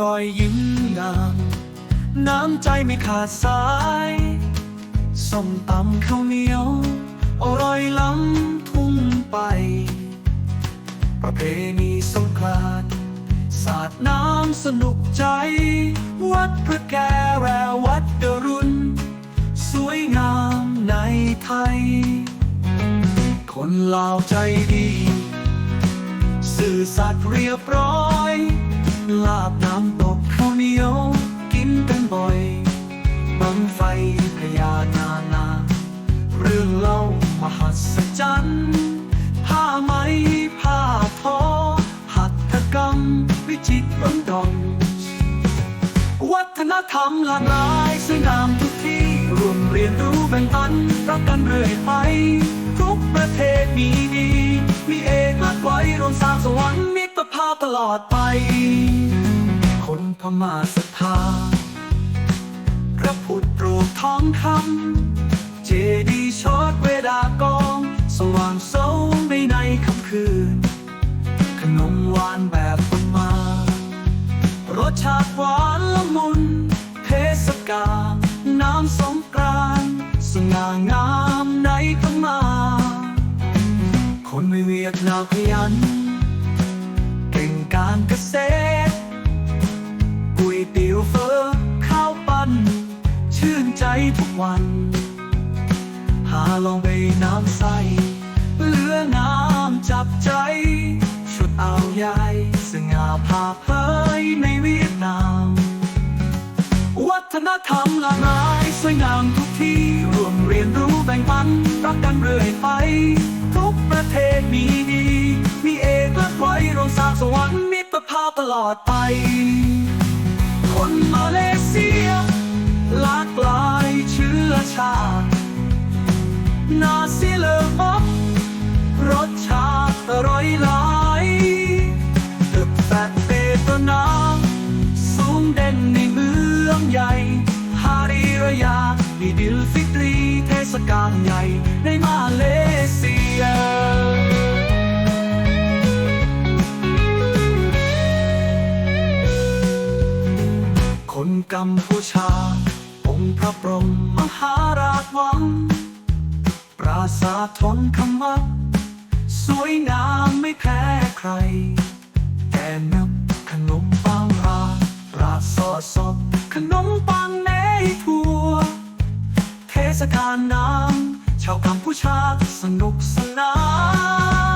รอยยิ้มงาม น้ำใจไม่ขาดสายส้มตำข้าวเหนียวอร่อยล้ำทุ่งไป ประเพณีสงกรานต์สาดน้ำสนุกใจ วัดพระแก้วแววัดดรุณสวยงามในไทย คนลาวใจดี สื่อสัตย์เรียบร้อย ลาบน้ำตกข้าวเหนียวกินกันบ่อยบังไฟพญานานา เรื่องเล่ามหัศจรรย์ผ้าไหมผ้าทอ หัตถกรรม วิจิตรบันดอนวัฒนธรรมหลากหลายสวยงามทุกที่รวมเรียนรู้แบ่งปันรักกันเรื่อยไป ทุกประเทศมีดี มีเอกลักษณ์ไว้รวมสร้างสวรรค์มิ ตลอดไป คนพม่าศรัทธาพระพุทธรูปทองคำ เจดีย์ชดเวดากอง สว่างโสมในในค่ำคืน ขนมหวานแบบพม่ารสชาติหวานละมุน เทศกาลน้ำสงกรานสง่างามในพม่าคนไม่เวียดนามขยัน การเกษตรก๋วยเตี๋ยวเฟอข้าวปั้น ชื่นใจทุกวัน หาลองไปน้ำใส เหลืองามจับใจ ชุดเอาใหญ่สง่าผ่าเผยในเวียดนาม วัฒนธรรมหลากหลายสวยงามทุกที่รวมเรียนรู้แบ่งปัน รักกันเรื่อยไป ทุกประเทศมีดี มีเอกลักษณ์ไว้รวมสร้างสวรรค์มิ ตรภาพตลอดไป คนมาเลเซีย หลากหลายเชื้อชาตินาซีเลอมับรสชาติอร่อยหลายตึกแฟดเปตนาสูงเด่นในเมืองใหญ่ฮาริรยามีดิลฟิตรี เทศกาลใหญ่ในมาเล กัมพูชา องค์พระบรมมหาราชวัง ปราสาททนคำมักสวยงามไม่แพ้ใคร แกนึบขนมปังราราซอสสดขนมปังเนทัว เทศกาลน้ำชาวกัมพูชาสนุกสนา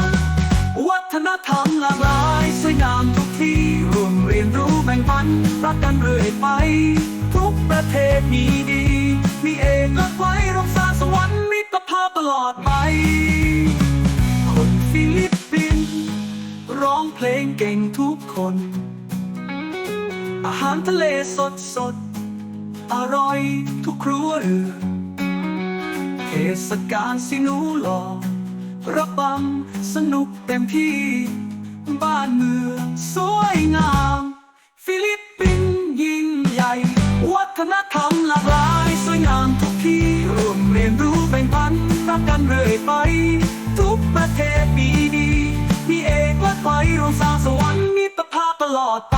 น วัฒนธรรมหลากหลายสวยงามทุกที่ รู้แบ่งปันรักกันเรื่อยไป ทุกประเทศมีดี มีเอกลักษณ์ไว้รองสาสวรรค์มิตรภาพตลอดไป คนฟิลิปปินส์ร้องเพลงเก่งทุกคน อาหารทะเลสดสดอร่อยทุกครัวเรือนเทศกาลสินูหล่อระบำสนุกเต็มที่ บ้านเมืองสวยงาม ฒนธรรมหลากหลายสวยงามทุกที่รวมเรียนรู้แบ่งปันรักกันเรื่อยไป ทุกประเทศมีดี มีเอกลักษณ์ไว้รวมสร้างสวรรค์มิตรภาพตลอดไป